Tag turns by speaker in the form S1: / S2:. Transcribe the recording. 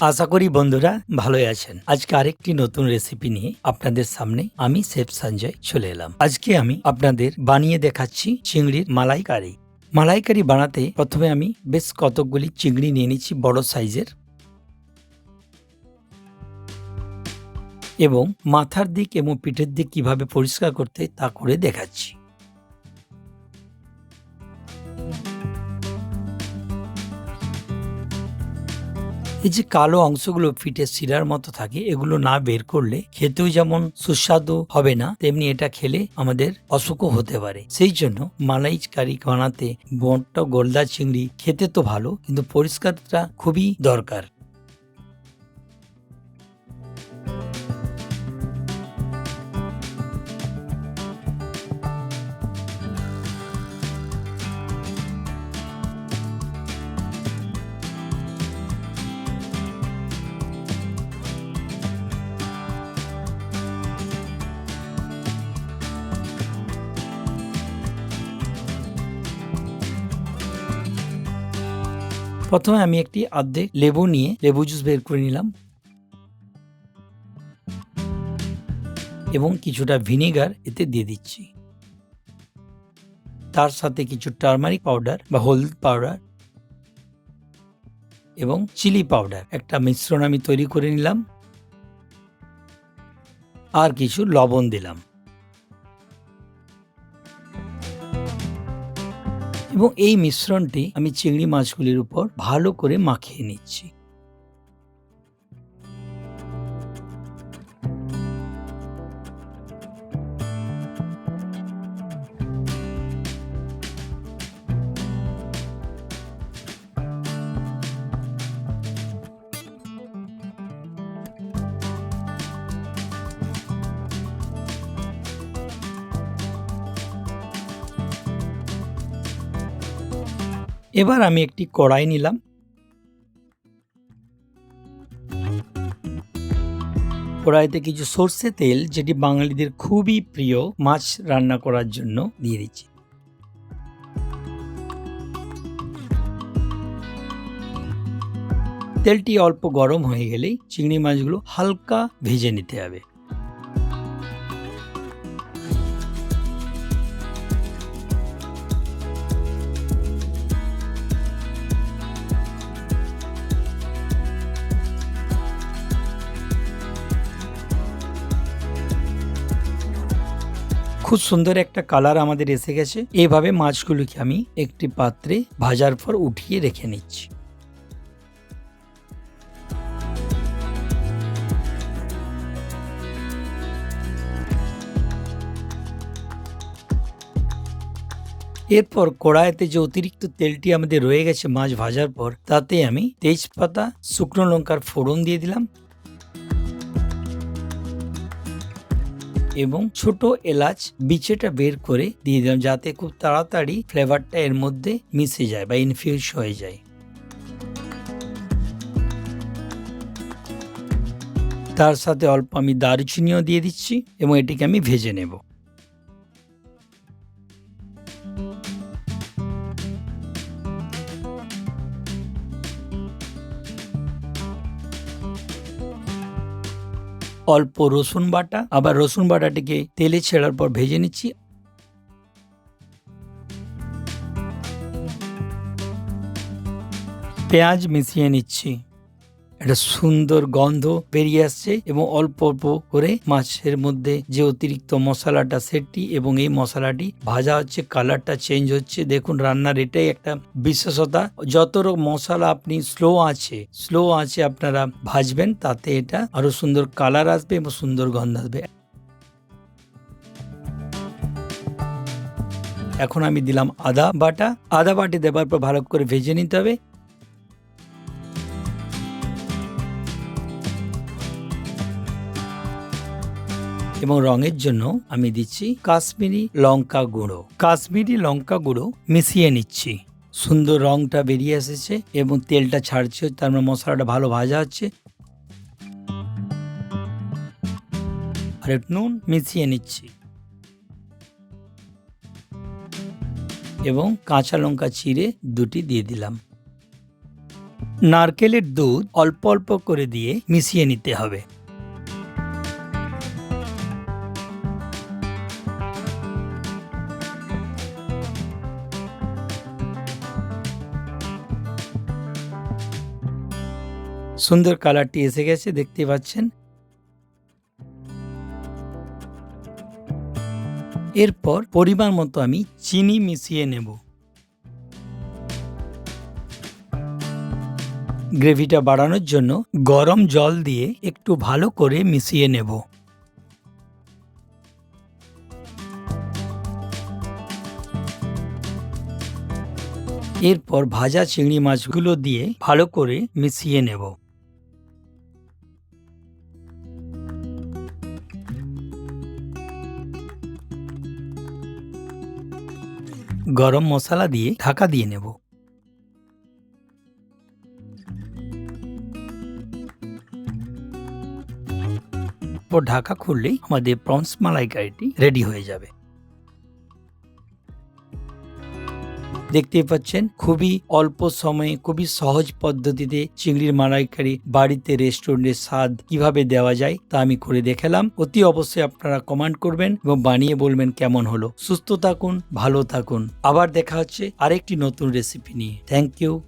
S1: আশা করি বন্ধুরা ভালোই আছেন। আজকে আরেকটি নতুন রেসিপি নিয়ে আপনাদের সামনে আমি শেফ সঞ্জয় চলে এলাম। আজকে আমি আপনাদের বানিয়ে দেখাচ্ছি চিংড়ির মালাইকারি। মালাইকারি বানাতে প্রথমে আমি বেশ কতকগুলি চিংড়ি নিয়ে নিচ্ছি বড় সাইজের। এবং মাথার দিক এবং পিঠের দিক কীভাবে পরিষ্কার করতে তা করে দেখাচ্ছি। এই যে কালো অংশগুলো পিঠের শিরার মতো থাকে, এগুলো না বের করলে খেতেও যেমন সুস্বাদু হবে না, তেমনি এটা খেলে আমাদের অসুখও হতে পারে। সেই জন্য মালাই কারি বানাতে বড্ড গোলদা চিংড়ি খেতে তো ভালো, কিন্তু পরিষ্কারটা খুবই দরকার। প্রথমে আমি একটি অর্ধেক লেবু নিয়ে লেবু জুস বের করে নিলাম। এবং কিছুটা ভিনেগার এতে দিয়ে দিচ্ছি। তার সাথে কিছু টার্মারিক পাউডার বা হলুদ পাউডার এবং চিলি পাউডার। একটা মিশ্রণ আমি তৈরি করে নিলাম। আর কিছু লবণ দিলাম। এবং এই মিশ্রণটি আমি চিংড়ি মাছগুলির উপর ভালো করে মাখিয়ে নিচ্ছি। এবার আমি একটি কড়াই নিলাম। কড়াইতে কিছু সর্ষে তেল, যেটি বাঙালিদের খুবই প্রিয় মাছ রান্না করার জন্য দিয়ে দিচ্ছি। তেলটি অল্প গরম হয়ে গেলেই চিংড়ি মাছগুলো হালকা ভেজে নিতে হবে। খুব সুন্দর একটা কালার আমাদের এসে গেছে। এভাবে মাছগুলোকে আমি একটি পাত্রে ভাজার পর উঠিয়ে রেখে নিচ্ছি। এরপর কড়াইতে যে অতিরিক্ত তেলটি আমাদের রয়ে গেছে মাছ ভাজার পর, তাতে আমি তেজপাতা, শুকনো লঙ্কার ফোড়ন দিয়ে দিলাম। এবং ছোট এলাচ বিচেটা বের করে দিয়ে দিলাম যাতে খুব তাড়াতাড়ি ফ্লেভারটা এর মধ্যে মিশে যায় বা ইনফিউজ হয়ে যায়। তার সাথে অল্প আমি দারুচিনিও দিয়ে দিচ্ছি এবং এটিকে আমি ভেজে নেব। অল্প রসুন বাটা আবার রসুন বাটাটিকে তেলে ছেড়ার পর ভেজে নিচ্ছি। পেঁয়াজ মিশিয়ে নিচ্ছি। একটা সুন্দর গন্ধ বেরিয়ে আসছে এবং অল্প অল্প করে মাছের মধ্যে যে অতিরিক্ত মশলাটা সেটি এবং এই মশলাটি ভাজা হচ্ছে, কালারটা চেঞ্জ হচ্ছে। দেখুন, রান্নার এটাই একটা বিশেষতা। যত মশলা আপনি স্লো আছে স্লো আছে আপনারা ভাজবেন, তাতে এটা আরও সুন্দর কালার আসবে এবং সুন্দর গন্ধ আসবে। এখন আমি দিলাম আদা বাটা। আদা বাটি দেওয়ার পর ভালো করে ভেজে নিতে হবে। এবং রঙের জন্য আমি দিচ্ছি কাশ্মীরি লঙ্কা গুঁড়ো। কাশ্মীরি লঙ্কা গুঁড়ো মিশিয়ে নিচ্ছি। সুন্দর রংটা বেরিয়ে এসেছে এবং তেলটা ছাড়ছে, তার মানে মশলাটা ভালো ভাজা হচ্ছে। আর একটু নুন মিশিয়ে নিচ্ছি। এবং কাঁচা লঙ্কা চিড়ে দুটি দিয়ে দিলাম। নারকেলের দুধ অল্প অল্প করে দিয়ে মিশিয়ে নিতে হবে। সুন্দর কালারটি এসে গেছে দেখতে পাচ্ছেন। এরপর পরিমাণ মতো আমি চিনি মিশিয়ে নেব। গ্রেভিটা বাড়ানোর জন্য গরম জল দিয়ে একটু ভালো করে মিশিয়ে নেব। এরপর ভাজা চিংড়ি মাছগুলো দিয়ে ভালো করে মিশিয়ে নেব। গরম মশলা দিয়ে ঢাকা দিয়ে নেব। ও ঢাকা খুললেই আমাদের প্রন্স মালাইকারিটি রেডি হয়ে যাবে। দেখতে পাচ্ছেন, খুবই অল্প সময়ে, খুবই সহজ পদ্ধতিতে চিংড়ির মালাইকারি বাড়িতে রেস্টুরেন্টের স্বাদ কীভাবে দেওয়া যায় তা আমি করে দেখালাম। অতি অবশ্যই আপনারা কমেন্ট করবেন এবং বানিয়ে বলবেন কেমন হলো। সুস্থ থাকুন, ভালো থাকুন। আবার দেখা হচ্ছে আরেকটি নতুন রেসিপি নিয়ে। Thank you.